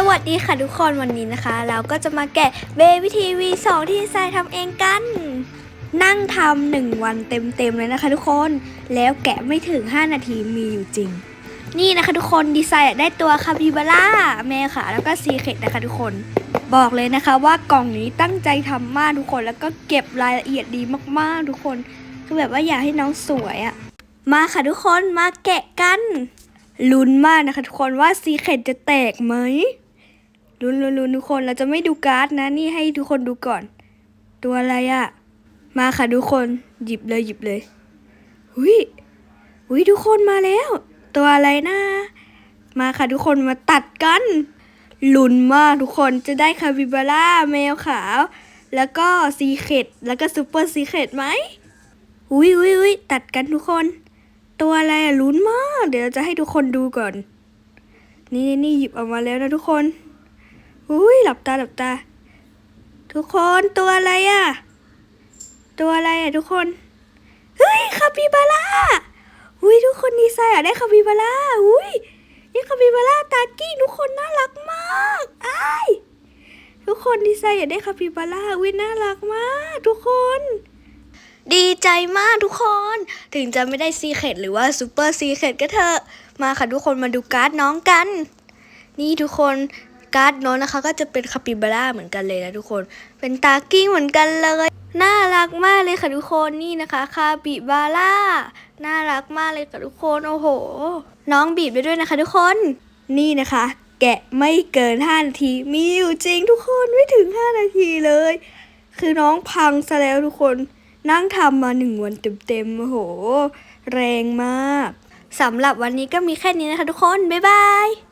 สวัสดีค่ะทุกคนวันนี้นะคะ เราก็จะมาแกะเบบี้ทีวีสองที่ทรายทำเองกัน นั่งทำหนึ่งวันเต็มๆเลยนะคะทุกคนแล้วแกะไม่ถึง 5 นาทีมีอยู่จริง นี่นะคะทุกคนดีไซน์ได้ตัวคาปิบาร่าแมวค่ะ แล้วก็ซีเคดนะคะทุกคน บอกเลยนะคะว่ากล่องนี้ตั้งใจทำมากทุกคนแล้วก็เก็บรายละเอียดดีมากๆทุกคนคือแบบว่าอยากให้น้องสวยอะมาค่ะทุกคนมาแกะกันลุ้นมากนะคะทุกคนว่าซีเคดจะแตกไหม ลุ้นลุ้นลุ้นทุกคนเราจะไม่ดูการ์ดนะนี่ให้ทุกคนดูก่อน ตัวอะไรอะมาค่ะทุกคนหยิบเลยหยิบเลยหุยหุยทุกคนมาแล้ว ตัวอะไรนะมาค่ะทุกคนมาตัดกันลุ้นมากทุกคนจะได้คาบิบาร่าแมวขาว แล้วก็ซีเคดแล้วก็ซูเปอร์ซีเคดไหมอุ้ยอุ้ยอุ้ยตัดกันทุกคน ตัวอะไรอะลุ้นมาก เดี๋ยวจะให้ทุกคนดูก่อน นี่นี่หยิบออกมาแล้วนะทุกคน อุ้ยหลับตาหลับตา ทุกคนตัวอะไรอะตัวอะไรอะทุกคนเฮ้ยคาปิบาร่าอุ้ยทุกคนดีไซน์อะได้คาปิบาร่าอุ้ยนี่คาปิบาร่าตากี้ทุกคนน่ารักมากอ้ายทุกคนดีไซน์อยากได้คาปิบาร่าอุ้ยน่ารักมากทุกคนดีใจมากทุกคน ถึงจะไม่ได้ซีเคดหรือว่าซูเปอร์ซีเคดก็เถอะ มาค่ะทุกคนมาดูการ์ดน้องกัน นี่ทุกคน การ์ดน้องนะคะ ก็จะเป็นคาปิบาร่าเหมือนกันเลยนะทุกคน เป็นตากิ้งเหมือนกันเลย น่ารักมากเลยค่ะทุกคนนี่นะคะคาปิบาร่าน่ารักมากเลยค่ะทุกคนโอ้โห น้องบีบไปด้วยนะคะ ทุกคนนี่นะคะ แกะไม่เกิน 5 นาที มีอยู่จริงทุกคนไม่ถึง 5 นาทีเลย คือน้องพังซะแล้วทุกคนนั่งทำมาหนึ่งวันเต็มๆโอ้โห แรงมากสำหรับวันนี้ก็มีแค่นี้นะคะทุกคน บ๊ายบาย